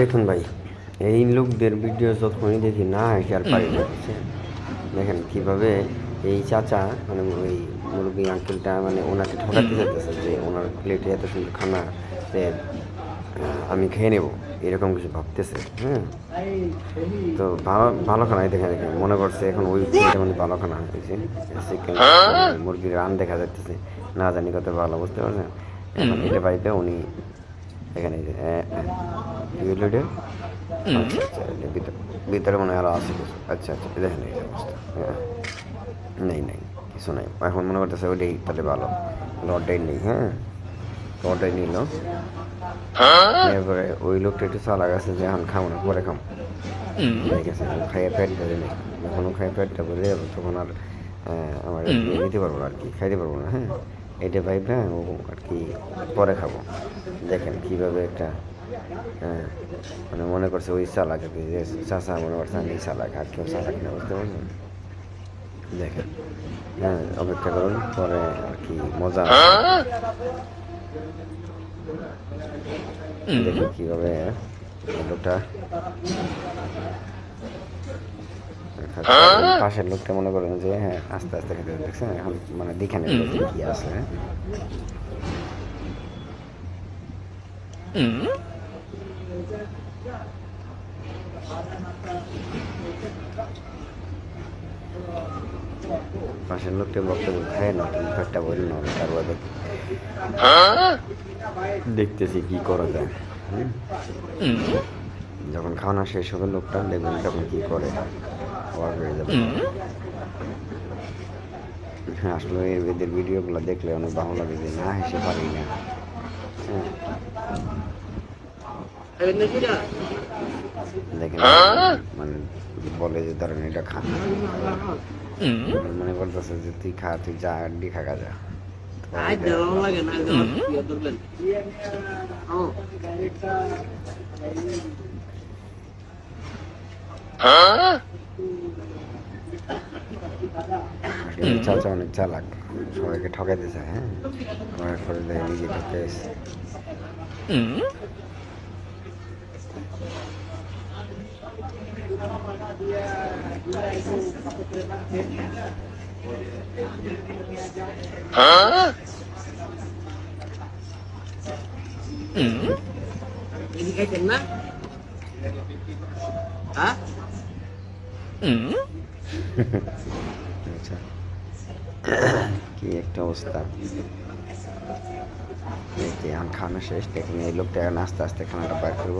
দেখুন ভাই এই লোকদের ভিডিও যখনই দেখি না আর পারি না। দেখেন কীভাবে এই চাচা মানে ওই মুরগি আঙ্কেলটা মানে ওনাকে ঠকাতে চাইতেছে যে ওনার প্লেটে এত সুন্দর খানা যে আমি খেয়ে নেব এরকম কিছু ভাবতেছে হ্যাঁ? তো ভালো ভালো খানাই দেখে দেখে মনে করছে এখন ওই মানে ভালো খানা হয়েছে। চিকেন মুরগির রান দেখা যাচ্ছে না জানি কত ভালো বুঝতে পারছেন? এখন এটা পাইতে উনি এখানে এই যে, এ, এ, কি হলো এটা? আচ্ছা, আচ্ছা, ভিতরে মনে হয় আরও আছে কিছু। আচ্ছা আচ্ছা দেখেন এই অবস্থা হ্যাঁ। নেই নেই কিছু নাই। এখন মনে করতেছে ওইটাই তাহলে ভালো। লডটাই নেই হ্যাঁ। লডটাই নিল। এরপরে ওই লোকটা একটু চালা গেছে যে এখন খাব না পরে খাম। ঠিক আছে খাইয়ে পেট ধরে নেই যখন খাইয়ে পেটটা ভরে যাব তখন আর আমার আর নিতে পারব না আর কি খাইতে পারব না হ্যাঁ। এটা ভাইবে ও আর কি পরে খাব দেখেন কীভাবে একটা হ্যাঁ মানে মনে করছে ওই চালাক আর কি চাষা মনে করছে আমি চালাক আর কেউ চালাক না বুঝতে পারছেন দেখেন হ্যাঁ অপেক্ষা করুন পরে আর কি মজা আছে। দেখি কীভাবে লোকটা খাচ্ছে। পাশের লোকটা মনে করেন যে হ্যাঁ আস্তে আস্তে খেতে দেখছেন? এখন মানে দেখে নেবে কি আছে। হ্যাঁ পাশের লোকটা বক্তব্য খায় না তুমি পেটটা বলি না তারপর দেখ দেখতেছি কি করা যায়। যখন খাওয়ানো শেষ হবে লোকটা দেখবেন তখন কি করে। আবার হয়ে হ্যাঁ আসলে এদের ভিডিওগুলো দেখলে অনেক ভালো লাগে যে না হেসে পারি না। হ্যাঁ দেখেন মানে বলে যে ধরেন এটা খা। মনে বলতেছে যে তুই খা তুই যা আড্ডি খাগা যা। তো চাচা অনেক চালাক সবাইকে ঠকাইতে চায় হ্যাঁ আমার করে দেয় নিজে ঠকে? Hah? আচ্ছা। কি একটা অবস্থা। এখন খাওয়ানো শেষ দেখুন এই লোকটা এখন আস্তে আস্তে খানাটা বার করব।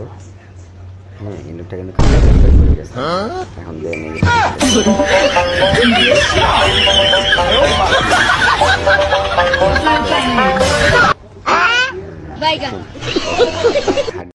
হ্যাঁ এই লোকটা কিন্তু খানা বার করে গেছে। এখন Bye, guys.